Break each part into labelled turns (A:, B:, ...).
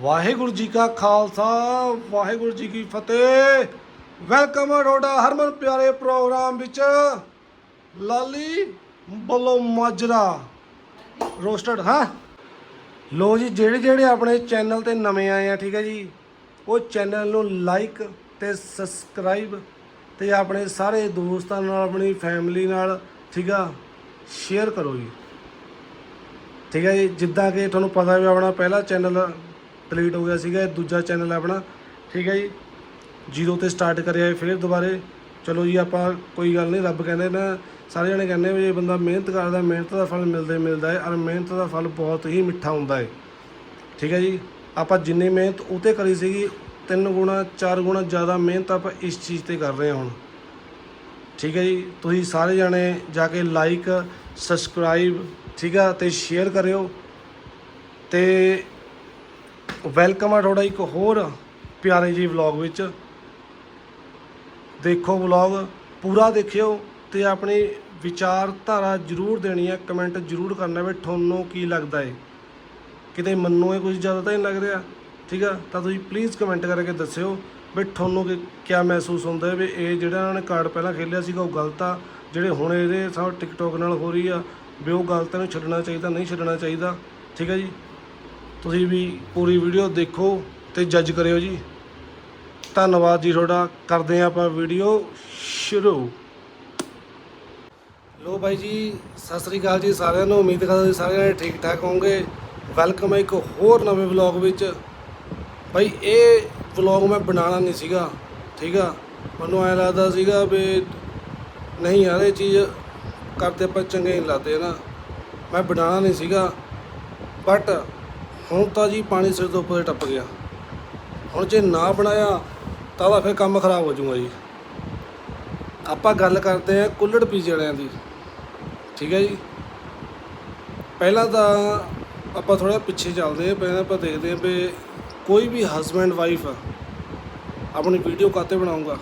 A: ਵਾਹਿਗੁਰੂ ਜੀ ਕਾ ਖਾਲਸਾ, ਵਾਹਿਗੁਰੂ ਜੀ ਕੀ ਫਤਿਹ। ਵੈਲਕਮ ਹੈ ਤੁਹਾਡਾ ਹਰਮਨ ਪਿਆਰੇ ਪ੍ਰੋਗਰਾਮ ਵਿੱਚ ਲਾਲੀ ਬੱਲੋ ਮਾਜਰਾ। ਰੋਸਟਡ ਹਾਂ? ਲੋ ਜੀ, ਜਿਹੜੇ ਜਿਹੜੇ ਆਪਣੇ ਚੈਨਲ ਤੇ ਨਵੇਂ ਆਏ ਆ, ਠੀਕ ਹੈ ਜੀ, ਉਹ ਚੈਨਲ ਨੂੰ ਲਾਈਕ ਤੇ ਸਬਸਕ੍ਰਾਈਬ ਤੇ ਆਪਣੇ ਸਾਰੇ ਦੋਸਤਾਂ ਨਾਲ, ਆਪਣੀ ਫੈਮਿਲੀ ਨਾਲ, ਠੀਕ ਆ ਸ਼ੇਅਰ ਕਰੋ ਜੀ। ਠੀਕ ਹੈ ਜੀ, ਜਿੱਦਾਂ ਕਿ ਤੁਹਾਨੂੰ ਪਤਾ ਵੀ ਆਪਣਾ ਪਹਿਲਾ ਚੈਨਲ ਡਿਲੀਟ ਹੋ ਗਿਆ ਸੀਗਾ ਦੂਜਾ ਚੈਨਲ ਹੈ ਆਪਣਾ। ਠੀਕ ਹੈ ਜੀ? ਜ਼ੀਰੋ ਤੇ ਸਟਾਰਟ ਕਰਿਆ ਫਿਰ ਦੁਬਾਰੇ। ਚਲੋ ਜੀ, ਆਪਾਂ ਕੋਈ ਗੱਲ ਨਹੀਂ, ਰੱਬ ਕਹਿੰਦੇ ਨਾ, ਸਾਰੇ ਜਣੇ ਕਹਿੰਦੇ ਵੀ ਜੇ ਬੰਦਾ ਮਿਹਨਤ ਕਰਦਾ, ਮਿਹਨਤ ਦਾ ਫਲ ਮਿਲਦਾ ਹੀ ਮਿਲਦਾ ਹੈ ਔਰ ਮਿਹਨਤ ਦਾ ਫਲ ਬਹੁਤ ਹੀ ਮਿੱਠਾ ਹੁੰਦਾ ਹੈ। ਠੀਕ ਹੈ ਜੀ? ਆਪਾਂ ਜਿੰਨੀ ਮਿਹਨਤ ਉਤੇ ਕਰੀ ਸੀਗੀ, ਤਿੰਨ ਗੁਣਾ, ਚਾਰ ਗੁਣਾ ਜ਼ਿਆਦਾ ਮਿਹਨਤ ਆਪਾਂ ਇਸ ਚੀਜ਼ ਤੇ ਕਰ ਰਹੇ ਹਾਂ ਹੁਣ। ਠੀਕ ਹੈ ਜੀ? ਤੁਸੀਂ ਸਾਰੇ ਜਣੇ ਜਾ ਕੇ ਲਾਈਕ ਸਬਸਕ੍ਰਾਈਬ ਠੀਕ ਆ ਤੇ ਸ਼ੇਅਰ ਕਰਿਓ। ਤੇ ਵੈਲਕਮ ਆ ਤੁਹਾਡਾ ਇੱਕ ਹੋਰ ਪਿਆਰੇ ਜੀ ਵਲੌਗ ਵਿੱਚ। ਦੇਖੋ ਵਲੌਗ ਪੂਰਾ ਦੇਖਿਓ ਤੇ ਆਪਣੀ ਵਿਚਾਰਧਾਰਾ ਜ਼ਰੂਰ ਦੇਣੀ ਹੈ ਕਮੈਂਟ ਜ਼ਰੂਰ ਕਰਨਾ ਵੀ ਤੁਹਾਨੂੰ ਕੀ ਲੱਗਦਾ ਹੈ ਕਿਤੇ ਮੰਨੂ ਇਹ ਕੁਝ ਜ਼ਿਆਦਾ ਤਾਂ ਨਹੀਂ ਲੱਗ ਰਿਹਾ, ਠੀਕ ਆ? ਤਾਂ ਤੁਸੀਂ ਪਲੀਜ਼ ਕਮੈਂਟ ਕਰਕੇ ਦੱਸਿਓ ਵੀ ਤੁਹਾਨੂੰ ਕੀ ਕਿਆ ਮਹਿਸੂਸ ਹੁੰਦਾ ਵੀ ਇਹ ਜਿਹੜਾ ਇਹਨਾਂ ਨੇ ਕਾਰਡ ਪਹਿਲਾਂ ਖੇਲਿਆ ਸੀਗਾ, ਉਹ ਗਲਤ ਆ। ਜਿਹੜੇ ਹੁਣ ਇਹਦੇ ਸਭ ਟਿਕਟੋਕ ਨਾਲ ਹੋ ਰਹੀ ਆ, ਵੀ ਉਹ ਗਲਤ ਨੂੰ ਛੱਡਣਾ ਚਾਹੀਦਾ, ਨਹੀਂ ਛੱਡਣਾ ਚਾਹੀਦਾ, ਠੀਕ ਹੈ ਜੀ? ਤੁਸੀਂ ਵੀ ਪੂਰੀ ਵੀਡੀਓ ਦੇਖੋ ਤੇ ਜੱਜ ਕਰਿਓ ਜੀ। ਧੰਨਵਾਦ ਜੀ ਤੁਹਾਡਾ। ਕਰਦੇ ਹਾਂ ਆਪਾਂ ਵੀਡੀਓ ਸ਼ੁਰੂ। ਲੋ ਬਾਈ ਜੀ, ਸਤਿ ਸ੍ਰੀ ਅਕਾਲ ਜੀ ਸਾਰਿਆਂ ਨੂੰ। ਉਮੀਦ ਕਰਦਾ ਜੀ ਸਾਰੇ ਜਣੇ ਠੀਕ ਠਾਕ ਹੋਵੋਗੇ। ਵੈਲਕਮ ਹੈ ਇੱਕ ਹੋਰ ਨਵੇਂ ਵਲੌਗ ਵਿੱਚ। ਬਾਈ, ਇਹ ਵਲੌਗ ਮੈਂ ਬਣਾਉਣਾ ਨਹੀਂ ਸੀਗਾ, ਠੀਕ ਆ? ਮੈਨੂੰ ਐ ਲੱਗਦਾ ਸੀਗਾ ਵੀ ਨਹੀਂ ਯਾਰ, ਇਹ ਚੀਜ਼ ਕਰਦੇ ਆਪਾਂ ਚੰਗੇ ਨਹੀਂ ਲੱਗਦੇ ਨਾ? ਮੈਂ ਬਣਾਉਣਾ ਨਹੀਂ ਸੀਗਾ ਬਟ ਹੁਣ ਤਾਂ ਜੀ ਪਾਣੀ ਸਿਰ ਤੋਂ ਉੱਪਰ ਟੱਪ ਗਿਆ। ਹੁਣ ਜੇ ਨਾ ਬਣਾਇਆ, ਤਾਂ ਉਹਦਾ ਫਿਰ ਕੰਮ ਖਰਾਬ ਹੋ ਜਾਊਗਾ ਜੀ। ਆਪਾਂ ਗੱਲ ਕਰਦੇ ਹਾਂ ਕੁੱਲੜ ਪੀਜ਼ੇ ਵਾਲਿਆਂ ਦੀ। ਠੀਕ ਹੈ ਜੀ? ਪਹਿਲਾਂ ਤਾਂ ਆਪਾਂ ਥੋੜਾ ਪਿੱਛੇ ਚੱਲਦੇ ਹਾਂ, ਪਹਿਲਾਂ ਆਪਾਂ ਦੇਖਦੇ ਹਾਂ ਵੀ ਕੋਈ ਵੀ ਹਸਬੈਂਡ ਵਾਈਫ ਆਪਣੀ ਵੀਡੀਓ ਕਾਤੇ ਬਣਾਉਂਗਾ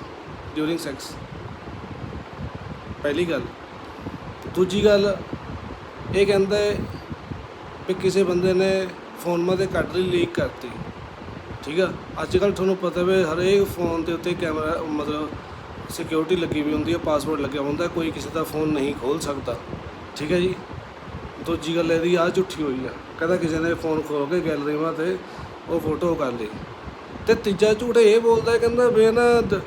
A: ਡਿਊਰਿੰਗ ਸੈਕਸ ਪਹਿਲੀ ਗੱਲ। ਦੂਜੀ ਗੱਲ, ਇਹ ਕਹਿੰਦਾ ਹੈ ਵੀ ਕਿਸੇ ਬੰਦੇ ਨੇ ਫੋਨ ਮਾ ਤੇ ਕੱਢ ਲਈ ਲੀਕ ਕਰਤੀ। ਠੀਕ ਆ? ਅੱਜ ਕੱਲ ਤੁਹਾਨੂੰ ਪਤਾ ਵੀ ਹਰੇਕ ਫੋਨ ਦੇ ਉੱਤੇ ਕੈਮਰਾ ਮਤਲਬ ਸਿਕਿਉਰਿਟੀ ਲੱਗੀ ਵੀ ਹੁੰਦੀ ਹੈ ਪਾਸਵਰਡ ਲੱਗਿਆ ਹੁੰਦਾ, ਕੋਈ ਕਿਸੇ ਦਾ ਫੋਨ ਨਹੀਂ ਖੋਲ ਸਕਦਾ। ਠੀਕ ਹੈ ਜੀ? ਦੂਜੀ ਗੱਲ ਇਹਦੀ ਆ ਝੁੱਠੀ ਹੋਈ ਆ। ਕਹਿੰਦਾ ਕਿਸੇ ਨੇ ਫੋਨ ਖੋਲ ਕੇ ਗੈਲਰੀ ਤੇ ਉਹ ਫੋਟੋ ਕਰ ਲਈ ਤੇ ਤੀਜਾ ਝੂਠ ਇਹ ਬੋਲਦਾ, ਕਹਿੰਦਾ ਵੀ ਨਾ ਦ-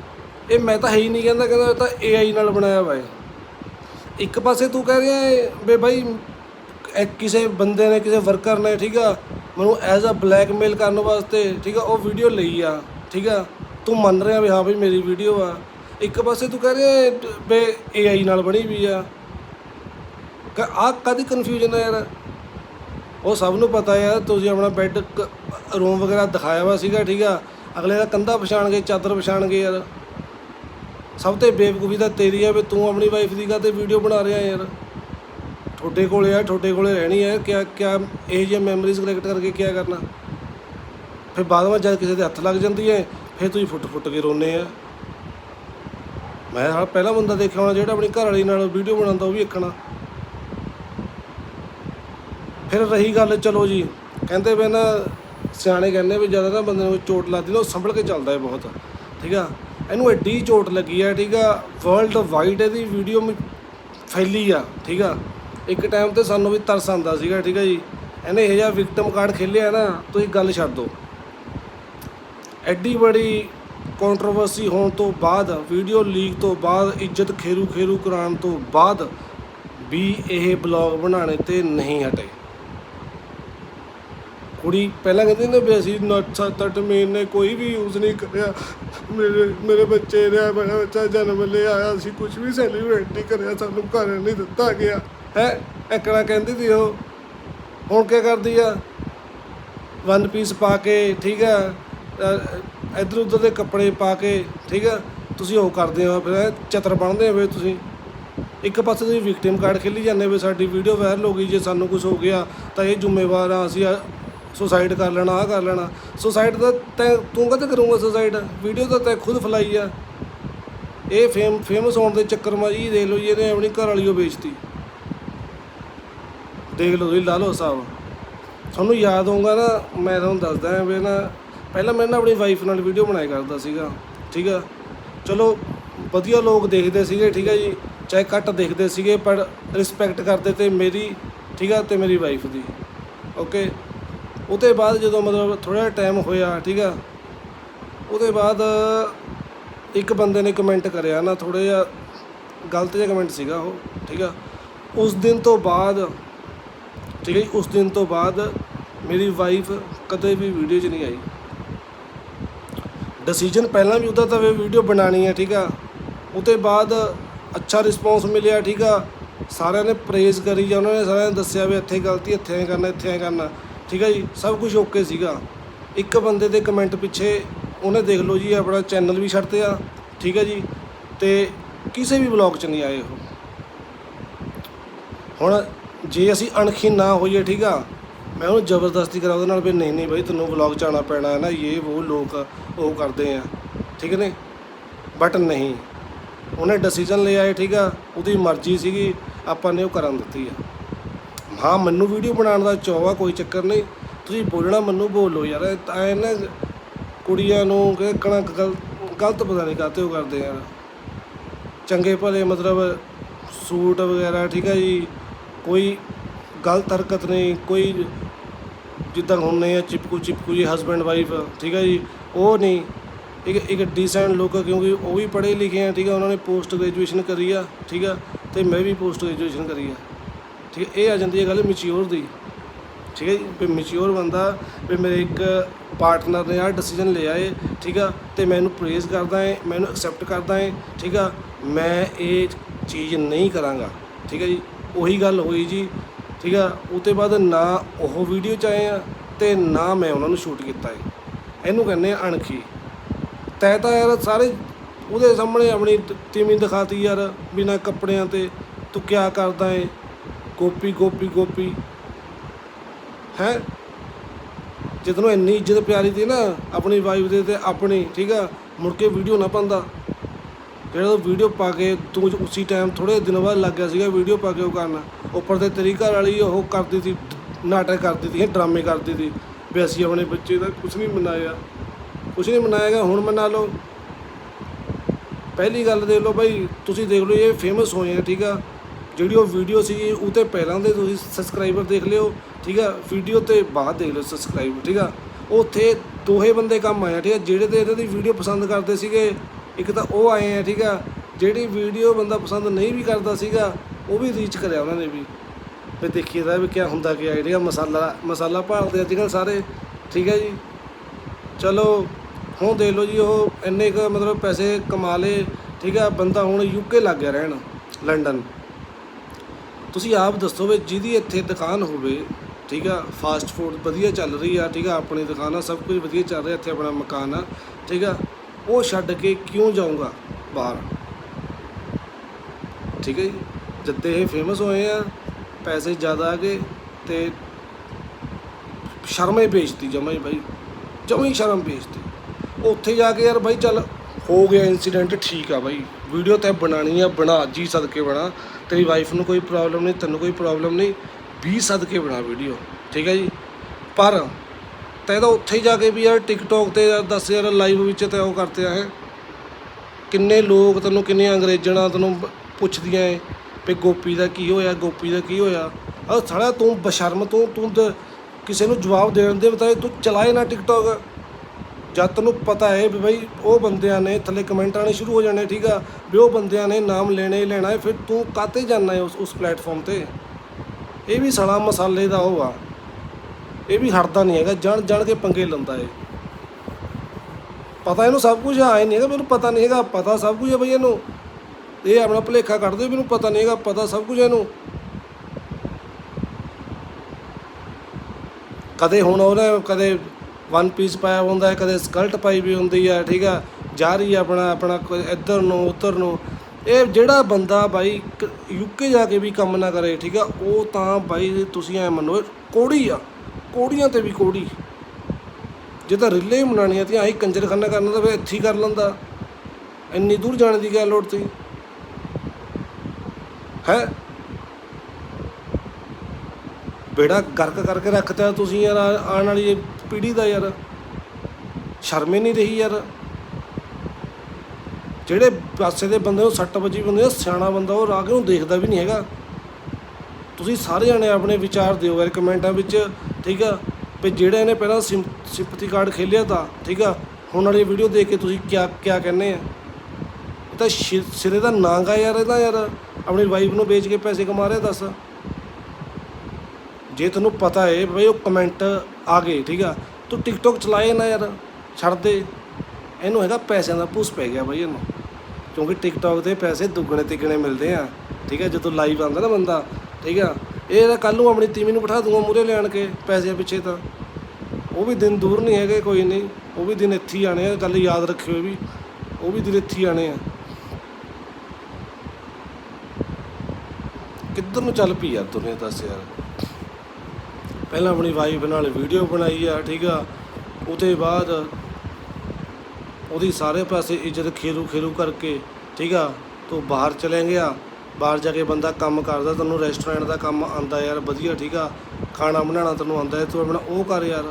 A: ਇਹ ਮੈਂ ਤਾਂ ਹੈ ਹੀ ਨਹੀਂ, ਕਹਿੰਦਾ ਕਹਿੰਦਾ ਇਹ ਤਾਂ AI ਨਾਲ ਬਣਾਇਆ ਵਾ ਇਹ। ਇੱਕ ਪਾਸੇ ਤੂੰ ਕਹਿ ਰਿਹਾ ਹੈ ਵੀ ਭਾਈ ਕਿਸੇ ਬੰਦੇ ਨੇ, ਕਿਸੇ ਵਰਕਰ ਨੇ, ਠੀਕ ਆ ਮੈਨੂੰ ਐਜ਼ ਅ ਬਲੈਕਮੇਲ ਕਰਨ ਵਾਸਤੇ, ਠੀਕ ਆ, ਉਹ ਵੀਡੀਓ ਲਈ ਆ, ਠੀਕ ਆ। ਤੂੰ ਮੰਨ ਰਿਹਾ ਵੀ ਹਾਂ ਵੀ ਮੇਰੀ ਵੀਡੀਓ ਆ। ਇੱਕ ਪਾਸੇ ਤੂੰ ਕਹਿ ਰਿਹਾ ਹੈ ਵੀ AI ਨਾਲ ਬਣੀ ਵੀ ਆ। ਆ ਕਦੀ ਕਨਫਿਊਜ਼ਨ ਆ ਯਾਰ? ਉਹ ਸਭ ਨੂੰ ਪਤਾ ਯਾਰ ਤੁਸੀਂ ਆਪਣਾ ਬੈੱਡ ਰੂਮ ਵਗੈਰਾ ਦਿਖਾਇਆ ਵਾ ਸੀਗਾ, ਠੀਕ ਆ। ਅਗਲੇ ਦਾ ਕੰਧਾ ਪਛਾਣਗੇ, ਚਾਦਰ ਪਛਾਣਗੇ ਯਾਰ। ਸਭ ਤੋਂ ਬੇਵਕੂਫੀ ਤਾਂ ਤੇਰੀ ਆ ਵੀ ਤੂੰ ਆਪਣੀ ਵਾਈਫ ਦੀ ਗਾ ਤੇ ਵੀਡੀਓ ਬਣਾ ਰਿਹਾ ਯਾਰ। ਤੁਹਾਡੇ ਕੋਲੇ ਆ, ਤੁਹਾਡੇ ਕੋਲੇ ਰਹਿਣੀ ਹੈ ਕਿਆ ਕਿਆ ਇਹ ਜਿਹੀਆਂ ਮੈਮਰੀਜ਼ ਕਲੈਕਟ ਕਰਕੇ ਕਿਆ ਕਰਨਾ? ਫਿਰ ਬਾਅਦ ਵਿੱਚ ਜਦ ਕਿਸੇ ਦੇ ਹੱਥ ਲੱਗ ਜਾਂਦੀ ਹੈ ਫਿਰ ਤੁਸੀਂ ਫੁੱਟ ਫੁੱਟ ਕੇ ਰੋਨੇ ਆ। ਮੈਂ ਹਾਂ ਪਹਿਲਾ ਬੰਦਾ ਦੇਖਿਆ ਹੋਣਾ ਜਿਹੜਾ ਆਪਣੀ ਘਰ ਵਾਲੀ ਨਾਲ ਵੀਡੀਓ ਬਣਾਉਂਦਾ, ਉਹ ਵੀ ਇੱਕਣਾ ਫਿਰ ਰਹੀ ਗੱਲ, ਚਲੋ ਜੀ, ਕਹਿੰਦੇ ਵੀ ਨਾ, ਸਿਆਣੇ ਕਹਿੰਦੇ ਵੀ ਜਦੋਂ ਨਾ ਬੰਦੇ ਨੂੰ ਚੋਟ ਲੱਗਦੀ ਨਾ, ਉਹ ਸੰਭਲ ਕੇ ਚੱਲਦਾ ਹੈ ਬਹੁਤ, ਠੀਕ ਆ? ਇਹਨੂੰ ਐਡੀ ਚੋਟ ਲੱਗੀ ਆ, ਠੀਕ ਆ? ਵਰਲਡ ਵਾਈਡ ਇਹਦੀ ਵੀਡੀਓ ਫੈਲੀ ਆ, ਠੀਕ ਆ? ਇੱਕ ਟਾਈਮ ਤੇ ਸਾਨੂੰ ਵੀ ਤਰਸ ਆਉਂਦਾ ਸੀਗਾ, ਠੀਕ ਹੈ ਜੀ। ਇਹਨੇ ਇਹ ਜਿਹਾ ਵਿਕਟਮ ਕਾਰਡ ਖੇਲਿਆ ਨਾ, ਤੁਸੀਂ ਗੱਲ ਛੱਡ ਦਿਓ। ਐਡੀ ਬੜੀ ਕੰਟਰੋਵਰਸੀ ਹੋਣ ਤੋਂ ਬਾਅਦ ਵੀਡੀਓ ਲੀਕ ਤੋਂ ਬਾਅਦ, ਇੱਜ਼ਤ ਖੇਰੂ ਖੇਰੂ ਕਰਾਉਣ ਤੋਂ ਬਾਅਦ ਵੀ ਇਹ ਬਲੌਗ ਬਣਾਉਣੇ ਤੇ ਨਹੀਂ ਹਟੇ। ਕੁੜੀ ਪਹਿਲਾਂ ਕਹਿੰਦੀ ਨੇ ਵੀ ਅਸੀਂ ਨਟ ਸੱਤ ਅੱਠ ਮਹੀਨੇ ਕੋਈ ਵੀ ਯੂਜ਼ ਨਹੀਂ ਕਰਿਆ। ਮੇਰੇ ਮੇਰੇ ਬੱਚੇ ਦਾ ਮੇਰਾ ਬੱਚਾ ਜਨਮ ਲਿਆ ਅਸੀਂ ਕੁਝ ਵੀ ਸੈਲੀਬ੍ਰੇਟ ਨਹੀਂ ਕਰਿਆ, ਸਾਨੂੰ ਘਰ ਨਹੀਂ ਦਿੱਤਾ ਗਿਆ। ਹੈ ਐਕੜਾ ਕਹਿੰਦੀ ਸੀ ਉਹ ਹੁਣ ਕੀ ਕਰਦੀ ਆ? ਵਨ ਪੀਸ ਪਾ ਕੇ, ਠੀਕ ਆ? ਇਧਰ ਉਧਰ ਦੇ ਕੱਪੜੇ ਪਾ ਕੇ, ਠੀਕ ਆ? ਤੁਸੀਂ ਉਹ ਕਰਦੇ ਹੋ, ਫਿਰ ਚਤਰ ਬਣਦੇ ਹੋ ਤੁਸੀਂ। ਇੱਕ ਪਾਸੇ ਤੁਸੀਂ ਵਿਕਟਿਮ ਕਾਰਡ ਖੇਲੀ ਜਾਂਦੇ ਵੀ ਸਾਡੀ ਵੀਡੀਓ ਵਾਇਰਲ ਹੋ ਗਈ, ਜੇ ਸਾਨੂੰ ਕੁਝ ਹੋ ਗਿਆ, ਤਾਂ ਇਹ ਜ਼ਿੰਮੇਵਾਰ ਆ, ਅਸੀਂ ਸੁਸਾਈਡ ਕਰ ਲੈਣਾ ਆ ਕਰ ਲੈਣਾ। ਸੁਸਾਈਡ ਦਾ ਤੈਂ ਤੂੰ ਕਦੇ ਕਰੂੰਗਾ ਸੁਸਾਈਡ ਵੀਡੀਓ ਤਾਂ ਤੈਂ ਖੁਦ ਫਲਾਈ ਆ। ਇਹ ਫੇਮ ਫੇਮਸ ਹੋਣ ਦੇ ਚੱਕਰ ਮਾ, ਜੀ ਦੇਖ ਲਓ ਜੀ, ਇਹਨੇ ਆਪਣੀ ਘਰ ਵਾਲੀ ਉਹ ਵੇਚਤੀ। ਦੇਖ ਲਓ ਜੀ ਲਾ ਲਓ ਹਿਸਾਬ। ਤੁਹਾਨੂੰ ਯਾਦ ਹੋਊਗਾ ਨਾ, ਮੈਂ ਤੁਹਾਨੂੰ ਦੱਸਦਾ ਵੀ ਨਾ, ਪਹਿਲਾਂ ਮੈਂ ਨਾ ਆਪਣੀ ਵਾਈਫ ਨਾਲ ਵੀਡੀਓ ਬਣਾਇਆ ਕਰਦਾ ਸੀਗਾ, ਠੀਕ ਆ? ਚਲੋ, ਵਧੀਆ ਲੋਕ ਦੇਖਦੇ ਸੀਗੇ, ਠੀਕ ਆ ਜੀ? ਚਾਹੇ ਘੱਟ ਦੇਖਦੇ ਸੀਗੇ, ਪਰ ਰਿਸਪੈਕਟ ਕਰਦੇ ਤੇ ਮੇਰੀ, ਠੀਕ ਆ? ਤੇ ਮੇਰੀ ਵਾਈਫ ਦੀ ਓਕੇ ਉਹਦੇ ਬਾਅਦ ਜਦੋਂ ਮਤਲਬ ਥੋੜਾ ਟਾਈਮ ਹੋਇਆ, ਠੀਕ ਆ? ਉਹਦੇ ਬਾਅਦ ਇੱਕ ਬੰਦੇ ਨੇ ਕਮੈਂਟ ਕਰਿਆ ਨਾ ਥੋੜਾ ਜਿਹਾ ਗਲਤ ਜਿਹਾ ਕਮੈਂਟ ਸੀਗਾ ਉਹ, ਠੀਕ ਆ? ਉਸ ਦਿਨ ਤੋਂ ਬਾਅਦ ਠੀਕ ਹੈ ਜੀ, ਉਸ ਦਿਨ ਤੋਂ ਬਾਅਦ ਮੇਰੀ ਵਾਈਫ ਕਦੇ ਵੀ ਵੀਡੀਓ 'ਚ ਨਹੀਂ ਆਈ। ਡਿਸੀਜਨ ਪਹਿਲਾਂ ਵੀ ਉਹਦਾ ਤਾਂ ਵੀ ਵੀਡੀਓ ਬਣਾਣੀ ਹੈ ਠੀਕ ਆ। ਉਹਦੇ ਬਾਅਦ ਅੱਛਾ ਰਿਸਪੌਂਸ ਮਿਲਿਆ ਠੀਕ ਆ। ਸਾਰਿਆਂ ਨੇ ਪ੍ਰੇਜ਼ ਕਰੀ ਜਾਂ ਉਹਨਾਂ ਨੇ ਸਾਰਿਆਂ ਨੇ ਦੱਸਿਆ ਵੀ ਇੱਥੇ ਗਲਤੀ ਇੱਥੇ ਐ ਕਰਨਾ ਇੱਥੇ ਐ ਕਰਨਾ ਠੀਕ ਆ ਜੀ। ਸਭ ਕੁਝ ਓਕੇ ਸੀਗਾ। ਇੱਕ ਬੰਦੇ ਦੇ ਕਮੈਂਟ ਪਿੱਛੇ ਉਹਨੇ ਦੇਖ ਲਓ ਜੀ ਆਪਣਾ ਚੈਨਲ ਵੀ ਛੱਡਤੇ ਆ ਠੀਕ ਆ ਜੀ। ਤੇ ਕਿਸੇ ਵੀ ਬਲੌਗ 'ਚ ਨਹੀਂ ਆਏ ਉਹ। ਹੁਣ ਜੇ ਅਸੀਂ ਅਣਖੀ ਨਾ ਹੋਈਏ, ਠੀਕ ਆ? ਮੈਂ ਉਹਨੂੰ ਜ਼ਬਰਦਸਤੀ ਕਰਾਂ, ਉਹਦੇ ਨਾਲ ਵੀ ਨਹੀਂ ਨਹੀਂ ਬਾਈ, ਤੈਨੂੰ ਵਲੌਗ 'ਚ ਆਉਣਾ ਪੈਣਾ ਹੈ ਨਾ, ਇਹ ਉਹ ਲੋਕ ਉਹ ਕਰਦੇ ਆ, ਠੀਕ ਨੇ? ਬਟ ਨਹੀਂ। ਉਹਨੇ ਡਿਸੀਜਨ ਲਿਆ ਹੈ, ਠੀਕ ਆ, ਉਹਦੀ ਮਰਜ਼ੀ ਸੀਗੀ, ਆਪਾਂ ਨੇ ਉਹ ਕਰਨ ਦਿੱਤੀ ਆ। ਹਾਂ, ਮੈਨੂੰ ਵੀਡੀਓ ਬਣਾਉਣ ਦਾ ਚਾਅ ਆ, ਕੋਈ ਚੱਕਰ ਨਹੀਂ। ਤੁਸੀਂ ਬੋਲਣਾ ਮੈਨੂੰ ਬੋਲੋ ਯਾਰ ਐ ਨਾ ਕੁੜੀਆਂ ਨੂੰ ਕਿ ਕਣਾ ਗਲਤ ਪਤਾ ਨਹੀਂ ਕਾਤੇ ਉਹ ਕਰਦੇ ਯਾਰ ਚੰਗੇ ਭਲੇ ਮਤਲਬ ਸੂਟ ਵਗੈਰਾ, ਠੀਕ ਆ ਜੀ ਕੋਈ ਗਲਤ ਹਰਕਤ ਨਹੀਂ, ਕੋਈ ਜਿੱਦਾਂ ਹੁੰਨੇ ਆ ਚਿਪਕੂ ਚਿਪਕੂ ਜੀ ਹਸਬੈਂਡ ਵਾਈਫ ਠੀਕ ਹੈ ਜੀ, ਉਹ ਨਹੀਂ। ਇੱਕ ਇੱਕ ਡੀਸੈਂਟ ਲੋਕ ਕਿਉਂਕਿ ਉਹ ਵੀ ਪੜ੍ਹੇ ਲਿਖੇ ਆ, ਠੀਕ ਹੈ, ਉਹਨਾਂ ਨੇ ਪੋਸਟ ਗ੍ਰੈਜੂਏਸ਼ਨ ਕਰੀ ਆ, ਠੀਕ ਆ, ਤੇ ਮੈਂ ਵੀ ਪੋਸਟ ਗ੍ਰੈਜੂਏਸ਼ਨ ਕਰੀ ਆ। ਠੀਕ ਹੈ, ਇਹ ਆ ਜਾਂਦੀ ਹੈ ਗੱਲ ਮੈਚਿਓਰ ਦੀ। ਠੀਕ ਹੈ ਜੀ, ਵੀ ਮੈਚਿਓਰ ਬੰਦਾ, ਵੀ ਮੇਰੇ ਇੱਕ ਪਾਰਟਨਰ ਨੇ ਆ ਡਿਸੀਜਨ ਲਿਆ ਏ, ਠੀਕ ਆ, ਤੇ ਮੈਂ ਇਹਨੂੰ ਪ੍ਰੇਜ਼ ਕਰਦਾ ਏ, ਮੈਂ ਇਹਨੂੰ ਐਕਸੈਪਟ ਕਰਦਾ ਏ, ਠੀਕ ਆ, ਮੈਂ ਇਹ ਚੀਜ਼ ਨਹੀਂ ਕਰਾਂਗਾ। ਠੀਕ ਹੈ ਜੀ ਉਹੀ ਗੱਲ ਹੋਈ ਜੀ, ਠੀਕ ਆ ਉਹ ਤੋਂ ਬਾਅਦ ਨਾ ਉਹ ਵੀਡੀਓ ਚ ਆਏ ਆ ਤੇ ਨਾ ਮੈਂ ਉਹਨਾਂ ਨੂੰ ਸ਼ੂਟ ਕੀਤਾ ਏ ਇਹਨੂੰ ਕਹਿੰਦੇ ਆ ਅਣਖੀ। ਤੈ ਤਾਂ ਯਾਰ ਸਾਰੇ ਉਹਦੇ ਸਾਹਮਣੇ ਆਪਣੀ ਤ- ਤੀਵੀਂ ਦਿਖਾਤੀ ਯਾਰ, ਬਿਨਾਂ ਕੱਪੜਿਆਂ ਤੇ ਤੂੰ ਕਿਆ ਕਰਦਾ ਏ? ਗੋਪੀ ਗੋਪੀ ਗੋਪੀ। ਹੈ? ਜਦੋਂ ਇੰਨੀ ਇੱਜ਼ਤ ਪਿਆਰੀ ਤੀ ਨਾ, ਆਪਣੀ ਵਾਈਫ ਦੇ ਤੇ ਆਪਣੀ, ਠੀਕ ਆ, ਮੁੜ ਕੇ ਵੀਡੀਓ ਨਾ ਪਾਉਂਦਾ। ਜਿਹੜਾ ਉਹ ਵੀਡੀਓ ਪਾ ਕੇ ਤੂੰ ਉਸੇ ਟਾਈਮ ਥੋੜੇ ਦਿਨ ਬਾਅਦ ਲੱਗ ਗਿਆ ਸੀਗਾ ਵੀਡੀਓ ਪਾ ਕੇ ਉਹ ਕਰਨਾ। ਉੱਪਰ ਤੇ ਤੇਰੀ ਘਰ ਵਾਲੀ ਉਹ ਕਰਦੀ ਸੀ, ਨਾਟਕ ਕਰਦੀ ਸੀ, ਡਰਾਮੇ ਕਰਦੀ ਸੀ। ਵੀ ਅਸੀਂ ਆਪਣੇ ਬੱਚੇ ਦਾ ਕੁਝ ਨਹੀਂ ਮਨਾਇਆ। ਕੁਝ ਨਹੀਂ ਮਨਾਏਗਾ, ਹੁਣ ਮਨਾ ਲਓ। ਪਹਿਲੀ ਗੱਲ ਦੇਖ ਲਓ ਭਾਈ, ਤੁਸੀਂ ਦੇਖ ਲਓ ਇਹ ਫੇਮਸ ਹੋਏ ਆ, ਠੀਕ ਆ? ਜਿਹੜੀ ਉਹ ਵੀਡੀਓ ਸੀ ਉਹ ਤੇ ਪਹਿਲਾਂ ਦੇ ਤੁਸੀਂ ਸਬਸਕ੍ਰਾਈਬਰ ਦੇਖ ਲਿਓ, ਠੀਕ ਆ? ਵੀਡੀਓ ਤੇ ਬਾਅਦ ਦੇਖ ਲਿਓ ਸਬਸਕ੍ਰਾਈਬਰ ਠੀਕ ਆ? ਉੱਥੇ ਦੋਹੇ ਬੰਦੇ ਕੰਮ ਆਇਆ ਠੀਕ ਆ? ਜਿਹੜੇ ਤੇ ਇਹਨਾਂ ਦੀ ਵੀਡੀਓ ਪਸੰਦ ਕਰਦੇ ਸੀਗੇ ਇੱਕ ਤਾਂ ਉਹ ਆਏ ਆ, ਠੀਕ ਆ, ਜਿਹੜੀ ਵੀਡੀਓ ਬੰਦਾ ਪਸੰਦ ਨਹੀਂ ਵੀ ਕਰਦਾ ਸੀਗਾ, ਉਹ ਵੀ ਰੀਚ ਕਰਿਆ ਉਹਨਾਂ ਨੇ ਵੀ। ਵੀ ਦੇਖੀਏ ਤਾਂ ਵੀ ਕੀ ਹੁੰਦਾ ਕੀ ਹੈ ਜਿਹੜਾ ਮਸਾਲਾ ਮਸਾਲਾ ਭਾਲਦੇ ਅੱਜ ਕੱਲ੍ਹ ਸਾਰੇ, ਠੀਕ ਹੈ ਜੀ। ਚਲੋ, ਹੁਣ ਦੇਖ ਲਓ ਜੀ, ਉਹ ਇੰਨੇ ਕੁ ਮਤਲਬ ਪੈਸੇ ਕਮਾ ਲਏ, ਠੀਕ ਆ, ਬੰਦਾ ਹੁਣ ਯੂਕੇ ਲੱਗ ਗਿਆ ਰਹਿਣ ਲੰਡਨ ਤੁਸੀਂ ਆਪ ਦੱਸੋ ਵੀ ਜਿਹਦੀ ਇੱਥੇ ਦੁਕਾਨ ਹੋਵੇ, ਠੀਕ ਆ ਫਾਸਟ ਫੂਡ ਵਧੀਆ ਚੱਲ ਰਹੀ ਆ, ਠੀਕ ਆ, ਆਪਣੀ ਦੁਕਾਨ ਆ, ਸਭ ਕੁਝ ਵਧੀਆ ਚੱਲ ਰਿਹਾ, ਇੱਥੇ ਆਪਣਾ ਮਕਾਨ ਆ, ਠੀਕ ਆ। ਉਹ ਛੱਡ ਕੇ ਕਿਉਂ ਜਾਊਂਗਾ? ਬਾਹਰ। ਠੀਕ ਹੈ ਜੀ। ਜਿੱਤੇ ਇਹ ਫੇਮਸ ਹੋਏ ਆ, ਪੈਸੇ ਜ਼ਿਆਦਾ ਆ ਗਏ ਤੇ ਸ਼ਰਮੇ ਵੇਚਤੀ ਜਮਾਂ ਹੀ ਬਾਈ। ਜਮਾਂ ਹੀ ਸ਼ਰਮ ਭੇਜਤੀ ਉੱਥੇ ਜਾ ਕੇ ਯਾਰ ਬਾਈ ਚੱਲ, ਹੋ ਗਿਆ ਇਨਸੀਡੈਂਟ ਠੀਕ ਆ ਬਾਈ। ਵੀਡੀਓ ਤੇ ਬਣਾਣੀ ਆ, ਬਣਾ, ਜੀ ਸਦਕੇ ਬਣਾ। ਤੇਰੀ ਵਾਈਫ ਨੂੰ ਕੋਈ ਪ੍ਰੋਬਲਮ ਨਹੀਂ, ਤੈਨੂੰ ਕੋਈ ਪ੍ਰੋਬਲਮ ਨਹੀਂ। ਵੀ ਸਦਕੇ ਬਣਾ ਵੀਡੀਓ। ਠੀਕ ਹੈ ਜੀ। ਪਰ ਤੈ ਤਾਂ ਉੱਥੇ ਹੀ ਜਾ ਕੇ ਵੀ ਯਾਰ ਟਿਕਟੋਕ ਤੇ ਯਾਰ ਦੱਸ ਯਾਰ ਲਾਈਵ ਵਿੱਚ ਤੇ ਉਹ ਕਰਤੇ ਆ ਹੈ ਕਿੰਨੇ ਲੋਕ ਤੈਨੂੰ ਕਿੰਨੀਆਂ ਅੰਗਰੇਜ਼ਣਾ ਤੈਨੂੰ ਪੁੱਛਦੀਆਂ ਏ ਵੀ ਗੋਪੀ ਦਾ ਕੀ ਹੋਇਆ, ਗੋਪੀ ਦਾ ਕੀ ਹੋਇਆ। ਆ ਸਾਲਾ ਤੂੰ ਬਸ਼ਰਮ, ਤੂੰ ਤੂੰ ਕਿਸੇ ਨੂੰ ਜਵਾਬ ਦੇਣ ਦੇ ਬਤਾਏ ਤੂੰ ਚਲਾਏ ਨਾ ਟਿਕਟੋਕ ਜਦ ਤੈਨੂੰ ਪਤਾ ਹੈ ਵੀ ਬਈ ਉਹ ਬੰਦਿਆਂ ਨੇ ਥੱਲੇ ਕਮੈਂਟ ਆਣੇ ਸ਼ੁਰੂ ਹੋ ਜਾਣੇ, ਠੀਕ ਆ? ਵੀ ਉਹ ਬੰਦਿਆਂ ਨੇ ਨਾਮ ਲੈਣੇ ਹੀ ਲੈਣਾ ਹੈ, ਫਿਰ ਤੂੰ ਕਾਤੇ ਜਾਣਾ ਹੈ ਉਸ ਉਸ ਪਲੇਟਫਾਰਮ ਤੇ? ਇਹ ਵੀ ਸਾਲਾ ਮਸਾਲੇ ਦਾ ਉਹ ਆ। ਇਹ ਵੀ ਹਟਦਾ ਨਹੀਂ ਹੈਗਾ, ਜਾਣ ਜਾਣ ਕੇ ਪੰਗੇ ਲੰਦਾ ਏ ਪਤਾ ਇਹਨੂੰ ਸਭ ਕੁਝ ਆਏ ਨਹੀਂ ਹੈਗਾ ਮੈਨੂੰ ਪਤਾ ਨਹੀਂ ਹੈਗਾ, ਪਤਾ ਸਭ ਕੁਝ ਹੈ ਬਈ ਇਹਨੂੰ। ਇਹ ਆਪਣਾ ਭੁਲੇਖਾ ਕੱਢ ਦੇ ਮੈਨੂੰ ਪਤਾ ਨਹੀਂ ਹੈਗਾ, ਪਤਾ ਸਭ ਕੁਝ ਇਹਨੂੰ। ਕਦੇ ਹੁਣ ਉਹਨੇ ਕਦੇ ਵਨ ਪੀਸ ਪਾਇਆ ਹੁੰਦਾ ਹੈ, ਕਦੇ ਸਕਲਟ ਪਾਈ ਵੀ ਹੁੰਦੀ ਹੈ, ਠੀਕ ਆ ਜਾ ਰਹੀ ਹੈ ਆਪਣਾ ਆਪਣਾ ਇੱਧਰ ਨੂੰ, ਉੱਧਰ ਨੂੰ। ਇਹ ਜਿਹੜਾ ਬੰਦਾ ਬਾਈ ਯੂਕੇ ਜਾ ਕੇ ਵੀ ਕੰਮ ਨਾ ਕਰੇ, ਠੀਕ ਆ ਉਹ ਤਾਂ ਬਾਈ ਤੁਸੀਂ ਐ ਮੰਨੋ ਕੋੜੀ ਆ। ਕੋੜੀਆਂ ਤੇ ਵੀ ਕੋੜੀ। ਜੇ ਤਾਂ ਰਿਲੇ ਹੀ ਬਣਾਉਣੀਆਂ ਤੇ ਆਹੀ ਕੰਜਰਖਾਨਾ ਕਰਨਾ ਤਾਂ ਫਿਰ ਇੱਥੇ ਹੀ ਕਰ ਲੈਂਦਾ। ਇੰਨੀ ਦੂਰ ਜਾਣ ਦੀ ਗੱਲ ਲੋੜ ਸੀ? ਹੈ? ਬੇੜਾ ਗਰਕ ਕਰਕੇ ਰੱਖਤਾ ਤੁਸੀਂ ਯਾਰ ਆਉਣ ਵਾਲੀ ਪੀੜ੍ਹੀ ਦਾ ਯਾਰ। ਸ਼ਰਮ ਹੀ ਨਹੀਂ ਰਹੀ ਯਾਰ। ਜਿਹੜੇ ਪਾਸੇ ਦੇ ਬੰਦੇ ਨੂੰ ਸੱਟ ਵੱਜੀ ਬੰਦੇ ਨੂੰ ਸਿਆਣਾ ਬੰਦਾ, ਉਹ ਰਾਹ ਕੇ ਨੂੰ ਦੇਖਦਾ ਵੀ ਨਹੀਂ ਹੈਗਾ? ਤੁਸੀਂ ਸਾਰੇ ਜਾਣੇ ਆਪਣੇ ਵਿਚਾਰ ਦਿਓ ਯਾਰ ਕਮੈਂਟਾਂ ਵਿੱਚ। ਠੀਕ ਆ? ਵੀ ਜਿਹੜੇ ਨੇ ਪਹਿਲਾਂ ਸਿੰਪਥੀ ਕਾਰਡ ਖੇਲਿਆ ਤਾਂ, ਠੀਕ ਆ? ਹੁਣ ਵਾਲੀ ਵੀਡੀਓ ਦੇਖ ਕੇ ਤੁਸੀਂ ਕਿਆ ਕਿਆ ਕਹਿੰਦੇ ਆ? ਇਹ ਤਾਂ ਸ਼ਿ- ਸਿਰੇ ਦਾ ਨਾਂਗਾ ਯਾਰ ਇਹਦਾ ਯਾਰ। ਆਪਣੀ ਵਾਈਫ ਨੂੰ ਵੇਚ ਕੇ ਪੈਸੇ ਕਮਾ ਰਿਹਾ, ਦੱਸ। ਜੇ ਤੈਨੂੰ ਪਤਾ ਹੈ ਬਈ ਉਹ ਕਮੈਂਟ ਆ ਗਏ, ਠੀਕ ਆ? ਤੂੰ ਟਿਕਟੋਕ ਚਲਾਏ ਨਾ ਯਾਰ, ਛੱਡ ਦੇ। ਇਹਨੂੰ ਹੈਗਾ ਪੈਸਿਆਂ ਦਾ ਭੂਸ ਪੈ ਗਿਆ ਬਈ ਇਹਨੂੰ। ਕਿਉਂਕਿ ਟਿਕਟੋਕ ਤੇ ਪੈਸੇ ਦੁੱਗਣੇ ਤਿੱਗਣੇ ਮਿਲਦੇ ਆ, ਠੀਕ ਆ? ਜਦੋਂ ਲਾਈਵ ਆਉਂਦਾ ਨਾ ਬੰਦਾ, ਠੀਕ ਆ? ਇਹ ਤਾਂ ਕੱਲ ਨੂੰ ਆਪਣੀ ਤੀਵੀਂ ਨੂੰ ਬਿਠਾ ਦੂੰਗਾ ਮੂਰੇ ਲਿਆਣ ਕੇ ਪੈਸਿਆਂ ਪਿੱਛੇ ਤਾਂ। ਉਹ ਵੀ ਦਿਨ ਦੂਰ ਨਹੀਂ ਹੈਗੇ, ਕੋਈ ਨਹੀਂ। ਉਹ ਵੀ ਦਿਨ ਇੱਥੇ ਹੀ ਆਣੇ ਆ ਗੱਲ ਯਾਦ ਰੱਖਿਓ ਵੀ। ਉਹ ਵੀ ਦਿਨ ਇੱਥੇ ਹੀ ਆਣੇ ਆ। ਕਿੱਧਰ ਨੂੰ ਚੱਲ ਪਈ ਯਾਰ ਦੁਨੀਆ ਦੱਸ ਯਾਰ। ਪਹਿਲਾਂ ਆਪਣੀ ਵਾਈਫ ਨਾਲ ਵੀਡੀਓ ਬਣਾਈ ਆ, ਠੀਕ ਆ। ਉਹਦੇ ਬਾਅਦ ਉਹਦੀ ਸਾਰੇ ਪਾਸੇ ਇੱਜ਼ਤ ਖੇਰੂ ਖੇਰੂ ਕਰਕੇ, ਠੀਕ ਆ। ਤੂੰ ਬਾਹਰ ਚਲੇ ਗਿਆ। ਬਾਹਰ ਜਾ ਕੇ ਬੰਦਾ ਕੰਮ ਕਰਦਾ, ਤੈਨੂੰ ਰੈਸਟੋਰੈਂਟ ਦਾ ਕੰਮ ਆਂਦਾ ਯਾਰ, ਵਧੀਆ, ਠੀਕ ਆ। ਖਾਣਾ ਬਣਾਉਣਾ ਤੈਨੂੰ ਆਂਦਾ ਹੈ ਤੂੰ ਆਪਣਾ ਉਹ ਕਰ ਯਾਰ।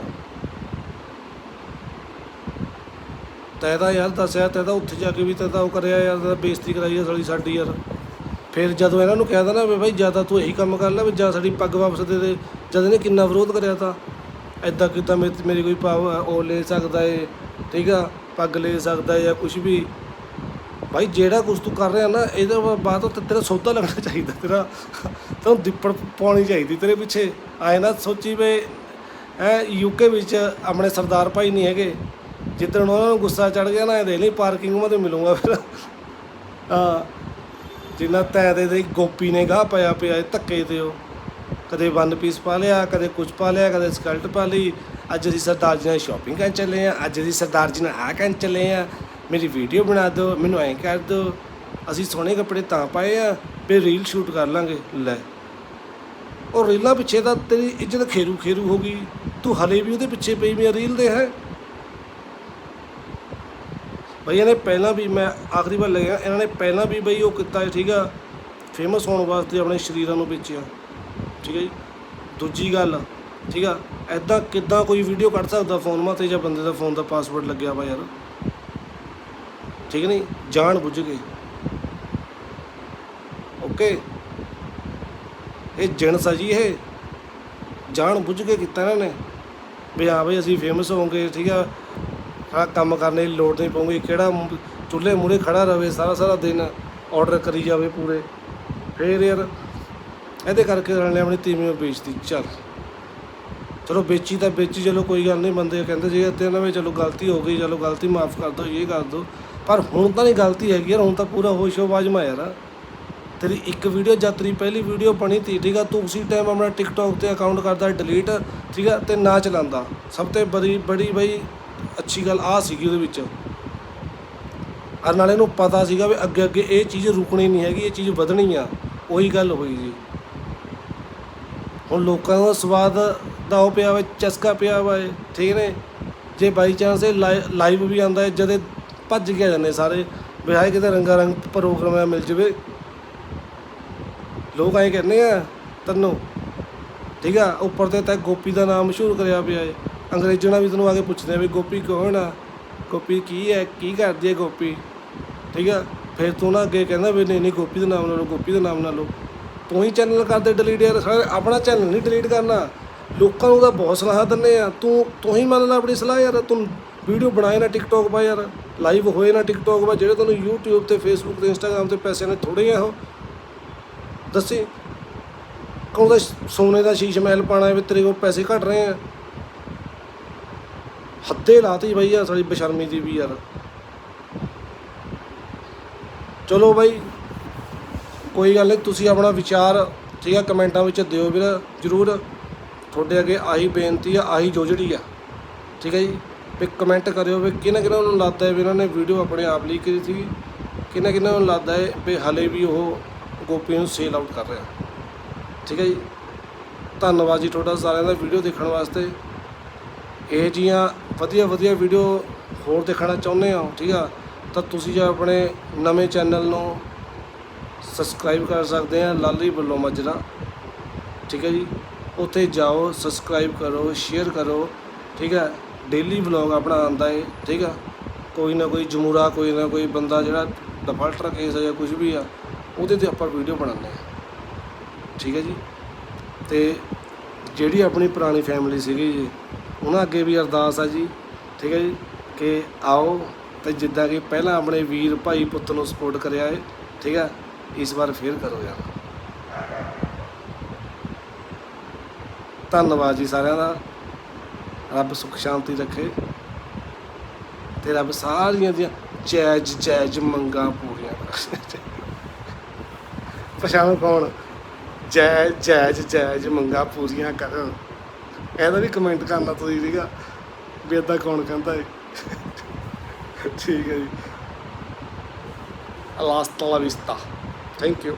A: ਤੈ ਤਾਂ ਯਾਰ ਦੱਸਿਆ, ਤੈ ਤਾਂ ਉੱਥੇ ਜਾ ਕੇ ਵੀ ਤੈ ਤਾਂ ਉਹ ਕਰਿਆ ਯਾਰ, ਤੈ ਬੇਇੱਜ਼ਤੀ ਕਰਾਈ ਆ ਸਾਲੀ ਸਾਡੀ ਯਾਰ। ਫਿਰ ਜਦੋਂ ਇਹਨਾਂ ਨੂੰ ਕਹਿ ਨਾ ਵੀ ਭਾਈ ਜ਼ਿਆਦਾ ਤੂੰ ਇਹੀ ਕੰਮ ਕਰ ਲੈ ਵੀ ਜਾਂ ਸਾਡੀ ਪੱਗ ਵਾਪਸ ਦੇ ਦੇ, ਜਦ ਇਹਨੇ ਕਿੰਨਾ ਵਿਰੋਧ ਕਰਿਆ ਤਾਂ। ਐਦਾਂ ਕਿਦਾਂ ਮੇਰੀ ਮੇਰੀ ਕੋਈ ਪਾਵ ਉਹ ਲੈ ਸਕਦਾ ਏ, ਠੀਕ ਆ, ਪੱਗ ਲੈ ਸਕਦਾ ਹੈ ਜਾਂ ਕੁਝ ਵੀ। ਭਾਈ ਜਿਹੜਾ ਕੁਝ ਤੂੰ ਕਰ ਰਿਹਾ ਨਾ, ਇਹਦੇ ਬਾ- ਬਾਅਦ ਤੋਂ ਤੇਰਾ ਸੌਦਾ ਲੱਗਣਾ ਚਾਹੀਦਾ, ਤੇਰਾ ਤੈਨੂੰ ਦਿੱਪੜ ਪਾਉਣੀ ਚਾਹੀਦੀ, ਤੇਰੇ ਪਿੱਛੇ ਆਏ ਨਾ ਸੋਚੀ ਵੇ ਐ ਯੂਕੇ ਵਿੱਚ ਆਪਣੇ ਸਰਦਾਰ ਭਾਈ ਨਹੀਂ ਹੈਗੇ, ਜਿੱਦਣ ਉਹਨਾਂ ਨੂੰ ਗੁੱਸਾ ਚੜ ਗਿਆ ਨਾ, ਇਹ ਦੇ ਲਈ ਪਾਰਕਿੰਗ ਮੈਂ ਤੇ ਮਿਲੂੰਗਾ ਫਿਰ। ਹਾਂ, ਜਿੰਨਾ ਤੈ ਦੇ ਦੇ ਗੋਪੀ ਨੇ ਗਾਹ ਪਿਆ ਪਿਆ ਧੱਕੇ ਤੇ ਉਹ। ਕਦੇ ਵਨ ਪੀਸ ਪਾ ਲਿਆ, ਕਦੇ ਕੁਝ ਪਾ ਲਿਆ, ਕਦੇ ਸਕਲਟ ਪਾ ਲਈ। ਅੱਜ ਅਸੀਂ ਸਰਦਾਰ ਜੀ ਨਾਲ ਸ਼ਾਪਿੰਗ ਕਰਨ ਚੱਲੇ ਆ, ਅੱਜ ਅਸੀਂ ਸਰਦਾਰ ਜੀ ਨਾਲ ਆ ਕਰਨ ਚੱਲੇ ਆ। ਮੇਰੀ ਵੀਡੀਓ ਬਣਾ ਦਿਓ, ਮੈਨੂੰ ਐਂ ਕਰ ਦਿਓ, ਅਸੀਂ ਸੋਹਣੇ ਕੱਪੜੇ ਤਾਂ ਪਾਏ ਆ ਵੀ ਰੀਲ ਸ਼ੂਟ ਕਰ ਲਾਂਗੇ। ਲੈ, ਉਹ ਰੀਲਾਂ ਪਿੱਛੇ ਤਾਂ ਤੇਰੀ ਇੱਜ਼ਤ ਖੇਰੂ ਖੇਰੂ ਹੋ ਗਈ, ਤੂੰ ਹਲੇ ਵੀ ਉਹਦੇ ਪਿੱਛੇ ਪਈ ਮੇਰੀ ਰੀਲ ਦੇ, ਹੈ? ਬਈ ਇਹਨੇ ਪਹਿਲਾਂ ਵੀ ਮੈਂ ਆਖਰੀ ਵਾਰ ਲੱਗਿਆ, ਇਹਨਾਂ ਨੇ ਪਹਿਲਾਂ ਵੀ ਬਈ ਉਹ ਕੀਤਾ ਠੀਕ ਆ? ਫੇਮਸ ਹੋਣ ਵਾਸਤੇ ਆਪਣੇ ਸ਼ਰੀਰਾਂ ਨੂੰ ਵੇਚਿਆ, ਠੀਕ ਹੈ ਜੀ? ਦੂਜੀ ਗੱਲ, ਠੀਕ ਆ? ਐਦਾਂ ਕਿੱਦਾਂ ਕੋਈ ਵੀਡੀਓ ਕੱਢ ਸਕਦਾ ਫੋਨ ਮਾ ਜਾਂ ਬੰਦੇ ਦਾ ਫੋਨ ਦਾ ਪਾਸਵਰਡ ਲੱਗਿਆ ਵਾ ਯਾਰ? ਠੀਕ ਨਹੀਂ? ਜਾਣ ਬੁੱਝ ਕੇ ਓਕੇ। ਇਹ ਜਿਣਸ ਆ ਜੀ ਇਹ। ਜਾਣ ਬੁੱਝ ਕੇ ਕੀਤਾ ਇਹਨਾਂ ਨੇ। ਵੀ ਹਾਂ ਬਈ ਅਸੀਂ ਫੇਮਸ ਹੋਵਾਂਗੇ, ਠੀਕ ਆ। ਆ ਕੰਮ ਕਰਨ ਦੀ ਲੋੜ ਨਹੀਂ ਪਊਗੀ। ਕਿਹੜਾ ਚੁੱਲ੍ਹੇ ਮੂਹਰੇ ਖੜਾ ਰਵੇ, ਸਾਰਾ ਸਾਰਾ ਦਿਨ ਆਰਡਰ ਕਰੀ ਜਾਵੇ ਪੂਰੇ। ਫੇਰ ਯਾਰ ਇਹਦੇ ਕਰਕੇ ਇਹਨਾਂ ਨੇ ਆਪਣੀ ਤੀਵੀਂ ਨੂੰ ਵੇਚਤੀ। ਚੱਲ। ਚਲੋ ਵੇਚੀ ਤਾਂ ਵੇਚੀ, ਚਲੋ ਕੋਈ ਗੱਲ ਨਹੀਂ। ਬੰਦੇ ਕਹਿੰਦੇ ਜੇ ਤੇ ਇਹਨਾਂ ਵੀ ਚਲੋ ਗਲਤੀ ਹੋ ਗਈ, ਚਲੋ ਗਲਤੀ ਮਾਫ ਕਰ ਦਿਓ, ਇਹ ਕਰ ਦਿਓ। ਪਰ ਹੁਣ ਤਾਂ ਨਹੀਂ ਗਲਤੀ ਹੈਗੀ ਯਾਰ, ਹੁਣ ਤਾਂ ਪੂਰਾ ਹੋਸ਼ੋ ਵਾਜਮਾ ਯਾਰ। ਤੇਰੀ ਇੱਕ ਵੀਡੀਓ ਜਾਂ ਤੇਰੀ ਪਹਿਲੀ ਵੀਡੀਓ ਬਣੀ ਤੀ, ਠੀਕ ਆ, ਤੂੰ ਉਸੇ ਟਾਈਮ ਆਪਣਾ ਟਿਕਟੌਕ ਤੇ ਅਕਾਊਂਟ ਕਰਦਾ ਡਿਲੀਟ ਠੀਕ ਆ, ਤੇ ਨਾ ਚਲਾਉਂਦਾ। ਸਭ ਤੋਂ ਬੜੀ ਬੜੀ ਬਈ ਅੱਛੀ ਗੱਲ ਆ ਸੀਗੀ ਉਹਦੇ ਵਿੱਚ। ਔਰ ਨਾਲੇ ਨੂੰ ਪਤਾ ਸੀਗਾ ਵੀ ਅੱਗੇ ਅੱਗੇ ਇਹ ਚੀਜ਼ ਰੁਕਣੀ ਨਹੀਂ ਹੈਗੀ, ਇਹ ਚੀਜ਼ ਵਧਣੀ ਆ। ਉਹੀ ਗੱਲ ਹੋਈ ਜੀ। ਹੁਣ ਲੋਕਾਂ ਦਾ ਸਵਾਦ ਦਾ ਉਹ ਪਿਆ ਵਾ, ਚਸਕਾ ਪਿਆ ਵਾ ਠੀਕ ਨੇ? ਜੇ ਬਾਈ ਚਾਂਸ ਇਹ ਲਾਈਵ ਵੀ ਆਉਂਦਾ ਹੈ ਜਦੇ ਭੱਜ ਕੇ ਆ ਜਾਂਦੇ ਸਾਰੇ, ਵੀ ਹਾਏ ਕਿਤੇ ਰੰਗਾ ਰੰਗ ਪ੍ਰੋਗਰਾਮ ਆ ਮਿਲ ਜਵੇ। ਲੋਕ ਐਂ ਕਹਿੰਦੇ ਆ, ਤੈਨੂੰ, ਠੀਕ ਆ, ਉੱਪਰ ਤੇ ਤਾਂ ਗੋਪੀ ਦਾ ਨਾਮ ਮਸ਼ਹੂਰ ਕਰਿਆ ਪਿਆ ਏ। ਅੰਗਰੇਜ਼ਾਂ ਨਾਲ ਵੀ ਤੈਨੂੰ ਆ ਕੇ ਪੁੱਛਦੇ ਆ ਵੀ ਗੋਪੀ ਕੌਣ ਆ? ਗੋਪੀ ਕੀ ਹੈ ਕੀ ਕਰਦੀ ਹੈ ਗੋਪੀ? ਠੀਕ ਆ, ਫਿਰ ਤੂੰ ਨਾ ਅੱਗੇ ਕਹਿੰਦਾ ਵੀ ਨਹੀਂ ਨਹੀਂ, ਗੋਪੀ ਦਾ ਨਾਮ ਨਾ ਲਓ, ਗੋਪੀ ਦਾ ਨਾਮ ਨਾ ਲਓ। ਤੂੰ ਹੀ ਚੈਨਲ ਕਰਦੇ ਡਿਲੀਟ ਯਾਰ ਆਪਣਾ ਚੈਨਲ ਨਹੀਂ ਡਿਲੀਟ ਕਰਨਾ। ਲੋਕਾਂ ਨੂੰ ਤਾਂ ਬਹੁਤ ਸਲਾਹ ਦਿੰਦੇ ਆ, ਤੂੰ ਤੂੰ ਹੀ ਮੰਨ ਲੈ ਆਪਣੀ ਸਲਾਹ ਯਾਰ, ਤੂੰ ਵੀਡੀਓ ਬਣਾਏ ਨਾ ਟਿਕਟੋਕ ਪਾ ਯਾਰ। ਲਾਈਵ ਹੋਏ ਨਾ ਟਿਕਟੌਕ ਪਾ ਜਿਹੜੇ ਤੁਹਾਨੂੰ YouTube ਤੇ Facebook ਤੇ Instagram ਤੇ ਪੈਸੇ ਨੇ ਥੋੜੇ ਆ ਉਹ। ਦੱਸੀ, ਕੌਣ ਸੋਨੇ ਦਾ ਸ਼ੀਸ਼ ਮਹਿਲ ਪਾਣਾ ਵੀ ਤੇਰੇ ਕੋਲ ਪੈਸੇ ਘਟ ਰਹੇ ਆ। ਹੱਦੇ ਲਾਤੀ ਬਈ ਆ ਸਾਡੀ ਬਸ਼ਰਮੀ ਦੀ ਵੀ ਯਾਰ। ਚਲੋ ਬਾਈ, ਕੋਈ ਗੱਲ ਨਹੀਂ, ਤੁਸੀਂ ਆਪਣਾ ਵਿਚਾਰ ਠੀਕ ਆ, ਕਮੈਂਟਾਂ ਵਿੱਚ ਦਿਓ ਵੀਰ, ਜਰੂਰ। ਤੁਹਾਡੇ ਅੱਗੇ ਆਹੀ ਬੇਨਤੀ ਆ, ਆਹੀ ਜੋਜੜੀ ਆ। ਠੀਕ ਹੈ ਜੀ? ਵੀ ਕਮੈਂਟ ਕਰਿਓ ਵੀ ਕਿਹਨਾਂ ਕਿਹਨਾਂ ਨੂੰ ਲੱਗਦਾ ਹੈ ਵੀ ਇਹਨਾਂ ਨੇ ਵੀਡੀਓ ਆਪਣੇ ਆਪ ਲਈ ਕੀਤੀ ਸੀ। ਕਿਹਨਾਂ ਕਿਹਨਾਂ ਨੂੰ ਲੱਗਦਾ ਹੈ ਵੀ ਹਲੇ ਵੀ ਉਹ ਗੋਪੀ ਨੂੰ ਸੇਲ ਆਊਟ ਕਰ ਰਿਹਾ। ਠੀਕ ਹੈ ਜੀ? ਧੰਨਵਾਦ ਜੀ ਤੁਹਾਡਾ ਸਾਰਿਆਂ ਦਾ ਵੀਡੀਓ ਦੇਖਣ ਵਾਸਤੇ। ਇਹ ਜੀਆਂ ਵਧੀਆ ਵਧੀਆ ਵੀਡੀਓ ਹੋਰ ਦੇਖਣਾ ਚਾਹੁੰਦੇ ਹੋ, ਠੀਕ ਆ? ਤਾਂ ਤੁਸੀਂ ਜੇ ਆਪਣੇ ਨਵੇਂ ਚੈਨਲ ਨੂੰ ਸਬਸਕ੍ਰਾਈਬ ਕਰ ਸਕਦੇ ਆ, ਲਾਲੀ ਬੱਲੋ ਮਜਰਾ। ਠੀਕ ਹੈ ਜੀ? ਉੱਥੇ ਜਾਓ ਸਬਸਕ੍ਰਾਈਬ ਕਰੋ ਸ਼ੇਅਰ ਕਰੋ। ਠੀਕ ਹੈ? ਡੇਲੀ ਵਲੌਗ ਆਪਣਾ ਆਉਂਦਾ ਏ, ਠੀਕ ਆ? ਕੋਈ ਨਾ ਕੋਈ ਜਮੂਰਾ, ਕੋਈ ਨਾ ਕੋਈ ਬੰਦਾ ਜਿਹੜਾ ਡਿਫਾਲਟਰ ਕੇਸ ਆ ਜਾਂ ਕੁਝ ਵੀ ਆ, ਉਹਦੇ ਤੇ ਆਪਾਂ ਵੀਡੀਓ ਬਣਾਉਂਦੇ ਹਾਂ ਠੀਕ ਹੈ ਜੀ? ਤੇ ਜਿਹੜੀ ਆਪਣੀ ਪੁਰਾਣੀ ਫੈਮਿਲੀ ਸੀਗੀ ਜੀ, ਉਹਨਾਂ ਅੱਗੇ ਵੀ ਅਰਦਾਸ ਆ ਜੀ, ਠੀਕ ਹੈ ਜੀ? ਕਿ ਆਓ ਤੇ ਜਿੱਦਾਂ ਕਿ ਪਹਿਲਾਂ ਆਪਣੇ ਵੀਰ ਭਾਈ ਪੁੱਤ ਨੂੰ ਸਪੋਰਟ ਕਰਿਆ ਹੈ ਠੀਕ ਹੈ ਇਸ ਵਾਰ ਫੇਰ ਕਰੋ ਯਾਰ। ਧੰਨਵਾਦ ਜੀ ਸਾਰਿਆਂ ਦਾ। ਰੱਬ ਸੁਖ, ਸ਼ਾਂਤੀ ਰੱਖੇ। ਤੇ ਰੱਬ ਸਾਰੀਆਂ ਦੀਆਂ ਜਾਇਜ਼ ਜਾਇਜ਼ ਮੰਗਾਂ ਪੂਰੀਆਂ ਕਰੇ। ਪਛਾਣੋ ਕੌਣ? ਜੈ ਜਾਇਜ਼ ਜਾਇਜ਼ ਮੰਗਾਂ ਪੂਰੀਆਂ ਕਰਨ। ਇਹਦਾ ਵੀ ਕਮੈਂਟ ਕਰਨਾ ਤੁਸੀਂ ਠੀਕਾ ਵੀ ਏਦਾਂ ਕੌਣ ਕਹਿੰਦਾ ਹੈ ਠੀਕ ਹੈ ਜੀ। ਲਾਸਟ ਲਾ ਵਿਸਤਾ ਥੈਂਕ ਯੂ